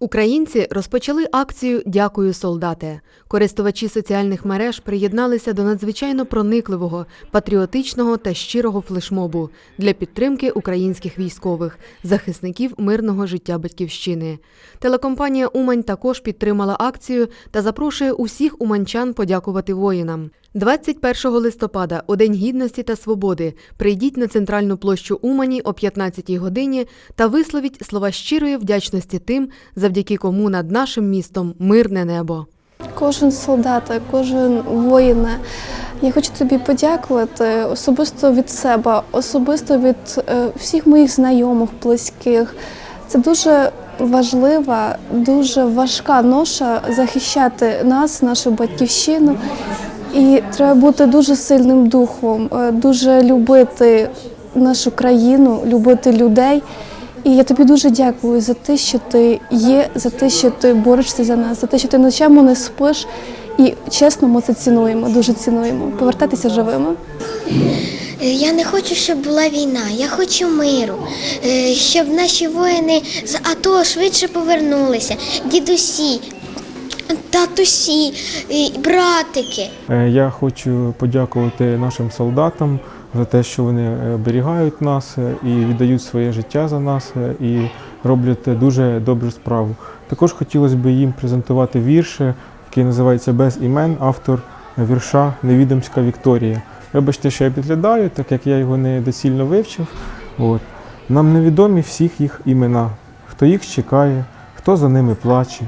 Українці розпочали акцію Дякую, солдати. Користувачі соціальних мереж приєдналися до надзвичайно проникливого, патріотичного та щирого флешмобу для підтримки українських військових, захисників мирного життя батьківщини. Телекомпанія Умань також підтримала акцію та запрошує усіх уманчан подякувати воїнам. 21 листопада, у День Гідності та Свободи, прийдіть на центральну площу Умані о 15 годині та висловіть слова щирої вдячності тим, завдяки кому над нашим містом мирне небо. Кожен солдат, кожен воїн. Я хочу тобі подякувати особисто від себе, особисто від е, всіх моїх знайомих, близьких. Це дуже важлива, дуже важка ноша захищати нас, нашу батьківщину. І треба бути дуже сильним духом, е, дуже любити нашу країну, любити людей. І я тобі дуже дякую за те, що ти є, за те, що ти борешся за нас, за те, що ти ночами не спиш. І чесно, ми це цінуємо, дуже цінуємо. Повертатися живими. Е, Я не хочу, щоб була війна. Я хочу миру, Е, щоб наші воїни з АТО швидше повернулися. Дідусі, татусі, е, братики. Е, Я хочу подякувати нашим солдатам за те, що вони е, оберігають нас і віддають своє життя за нас і роблять дуже добру справу. Також хотілося б їм презентувати вірш, е, який називається Без імен, автор вірша Невідомська Вікторія. Вибачте, що я підглядаю, так як я його не доцільно вивчив. От. Нам невідомі всіх їх імена, хто їх чекає, хто за ними плаче,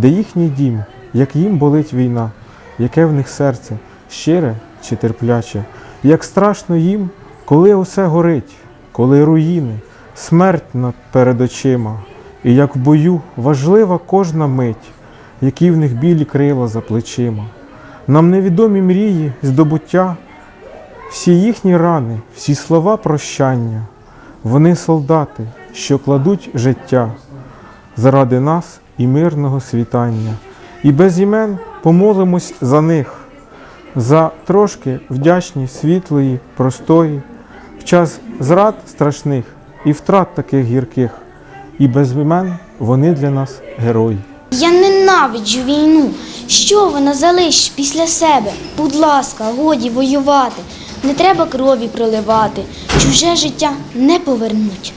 де їхній дім, як їм болить війна, яке в них серце, щире чи терпляче, як страшно їм, коли усе горить, коли руїни, смерть над перед очима, і як в бою важлива кожна мить, які в них білі крила за плечима. Нам невідомі мрії, здобуття, всі їхні рани, всі слова прощання, вони солдати, що кладуть життя заради нас і мирного світання. І без імен помолимось за них, за трошки вдячність світлої, простої, в час зрад страшних і втрат таких гірких. І без імен вони для нас герої. Я ненавиджу війну. Що вона залиш після себе? Будь ласка, годі воювати. Не треба крові проливати. Чуже життя не повернуть.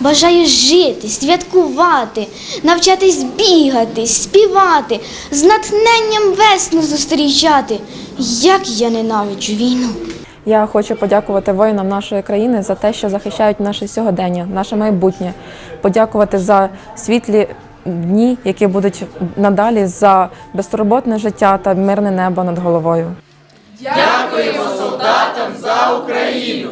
Бажаю жити, святкувати, навчатись бігати, співати, з натхненням весну зустрічати. Як я ненавиджу війну. Я хочу подякувати воїнам нашої країни за те, що захищають наше сьогодення, наше майбутнє. Подякувати за світлі дні, які будуть надалі за безтурботне життя та мирне небо над головою. Дякуємо солдатам за Україну!